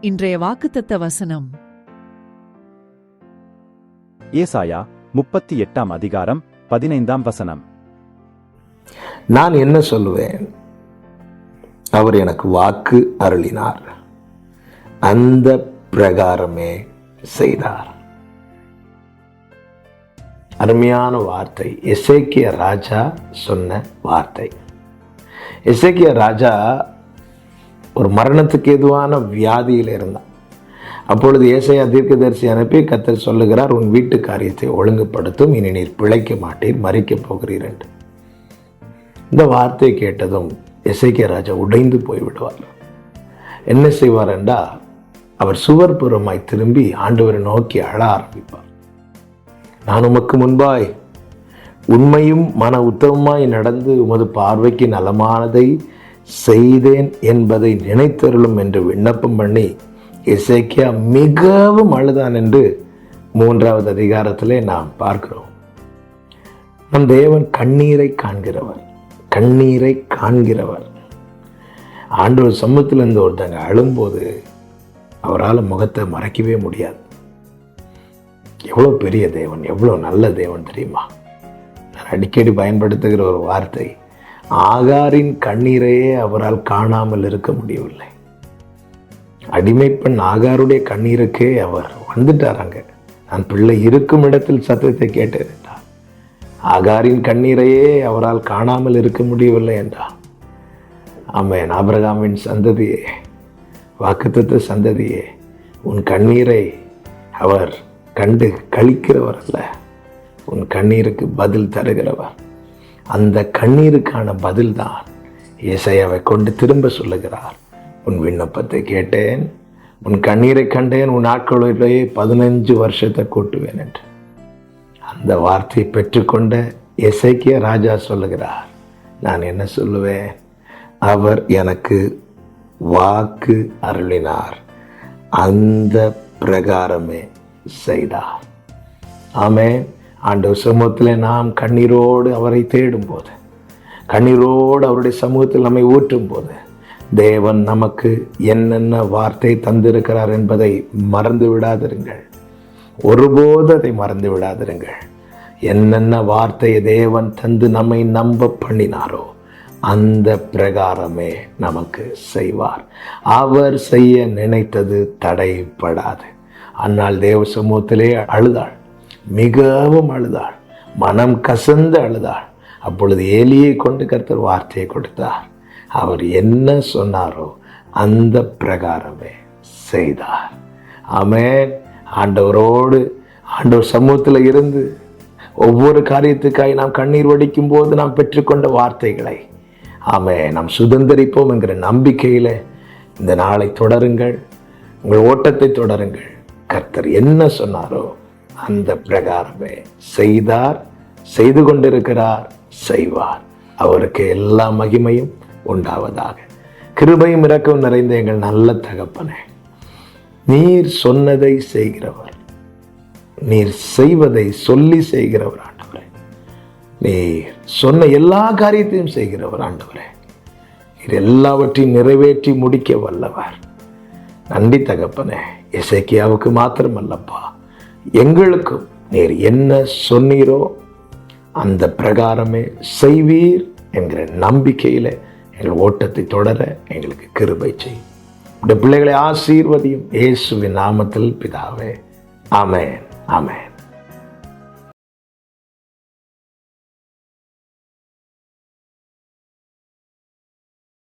இன்றைய வாக்குத்தத்த வசனம். ஏசாயா முப்பத்தி எட்டாம் அதிகாரம் பதினைந்தாம் வசனம். நான் என்ன சொல்லுவேன்? அவர் எனக்கு வாக்கு அருளினார். அந்த பிரகாரமே செய்தார். அருமையான வார்த்தை. எசேக்கிய ராஜா சொன்ன வார்த்தை. எசேக்கிய ராஜா ஒரு மரணத்துக்கு எதுவான வியாதியில் இருந்தான். அப்பொழுது ஏசையா தீர்க்கதரிசி அனுப்பி கத்தர் சொல்லுகிறார் உன் வீட்டு காரியத்தை ஒழுங்குபடுத்தும் இனி நீர் பிழைக்க மாட்டீர் மறிக்கப் போகிறீர் என்று. இந்த வார்த்தை கேட்டதும் எசேக்கிய ராஜா உடைந்து போய்விடுவார். என்ன செய்வார் என்றால் அவர் சுவர் புறமாய் திரும்பி ஆண்டவரை நோக்கி அழ ஆரம்பிப்பார். நான் உமக்கு முன்பாய் உண்மையும் மன உத்தமமாய் நடந்து உமது பார்வைக்கு நலமானதை செய்தேன் என்பதை நினைத்தருளும் என்று விண்ணப்பம் பண்ணி இசைக்கியா மிகவும் அழுதான் என்று மூன்றாவது அதிகாரத்திலே நாம் பார்க்கிறோம். நம் தேவன் கண்ணீரை காண்கிறவர் கண்ணீரை காண்கிறவர். ஆண்டவர் சமூகத்திலிருந்து ஒருத்தங்க அழும்போது அவரால் முகத்தை மறைக்கவே முடியாது. எவ்வளோ பெரிய தேவன் எவ்வளோ நல்ல தேவன் தெரியுமா? நான் அடிக்கடி பயன்படுத்துகிற ஒரு வார்த்தை ஆகாரின் கண்ணீரையே அவரால் காணாமல் இருக்க முடியவில்லை. அடிமை பெண் ஆகாருடைய கண்ணீருக்கே அவர் வந்துட்டார் நான் பிள்ளை இருக்கும் இடத்தில் சத்தத்தை கேட்டேன் என்றார் ஆகாரின் கண்ணீரையே அவரால் காணாமல் இருக்க முடியவில்லை என்றார். ஆமேன் ஆபிரகாமின் சந்ததியே வாக்குத்த சந்ததியே உன் கண்ணீரை அவர் கண்டு கழிக்கிறவர் அல்ல. உன் கண்ணீருக்கு பதில் தருகிறவர். அந்த கண்ணீருக்கான பதில்தான் இசையாவை கொண்டு திரும்ப சொல்லுகிறார். உன் விண்ணப்பத்தை கேட்டேன். உன் கண்ணீரை கண்டேன். உன் ஆட்களிலேயே பதினஞ்சு வருஷத்தை கூட்டுவேன் என்று. அந்த வார்த்தையை பெற்றுக்கொண்ட இசைக்கிய ராஜா சொல்லுகிறார். நான் என்ன சொல்லுவேன்? அவர் எனக்கு வாக்கு அருளினார். அந்த பிரகாரமே செய்தார். ஆமேன். ஆண்டவர் சமூகத்தில் நாம் கண்ணீரோடு அவரை தேடும் போது கண்ணீரோடு அவருடைய சமூகத்தில் நம்மை ஊற்றும் போது தேவன் நமக்கு என்னென்ன வார்த்தை தந்திருக்கிறார் என்பதை மறந்து விடாதிருங்கள். ஒருபோது அதை மறந்து விடாதிருங்கள். என்னென்ன வார்த்தையை தேவன் தந்து நம்மை நம்ப பண்ணினாரோ அந்த பிரகாரமே நமக்கு செய்வார். அவர் செய்ய நினைத்தது தடைப்படாது. அன்னால் தேவ சமூகத்திலே அழுதாள். மிகவும் அழுதாள். மனம் கசந்து அழுதாள். அப்பொழுது ஏலியை கொண்டு கர்த்தர் வார்த்தையை கொடுத்தார். அவர் என்ன சொன்னாரோ அந்த பிரகாரமே செய்தார். ஆமேன். ஆண்டவரோடு ஆண்டவர் சமூகத்தில் இருந்து ஒவ்வொரு காரியத்துக்காய் நாம் கண்ணீர் வடிக்கும் போது நாம் பெற்றுக்கொண்ட வார்த்தைகளை ஆமே நாம் சுதந்திரிப்போம் என்கிற நம்பிக்கையில் இந்த நாளை தொடருங்கள். உங்கள் ஓட்டத்தை தொடருங்கள். கர்த்தர் என்ன சொன்னாரோ அந்த பிரகாரமே. செய்தார் செய்து கொண்டிருக்கிறார் செய்வார். அவருக்கு எல்லா மகிமையும் உண்டாவதாக. கிருபையும் இறக்கவும் நிறைந்த எங்கள் நல்ல தகப்பனே நீர் சொன்னதை செய்கிறவர். நீர் செய்வதை சொல்லி செய்கிறவர் ஆண்டவரே. நீர் சொன்ன எல்லா காரியத்தையும் செய்கிறவர் ஆண்டவரே. நீர் எல்லாவற்றையும் நிறைவேற்றி முடிக்க வல்லவர். நன்றி தகப்பனே. இசைக்கியாவுக்கு மாத்திரமல்லப்பா. எங்களுக்கும் நீர் என்ன சொன்னீரோ அந்த பிரகாரமே செய்வீர் என்கிற நம்பிக்கையில் எங்கள் ஓட்டத்தை தொடர எங்களுக்கு கிருபை செய்யும் இந்த பிள்ளைகளை ஆசீர்வதியும் இயேசுவின் நாமத்தில் பிதாவே. ஆமேன். ஆமேன்.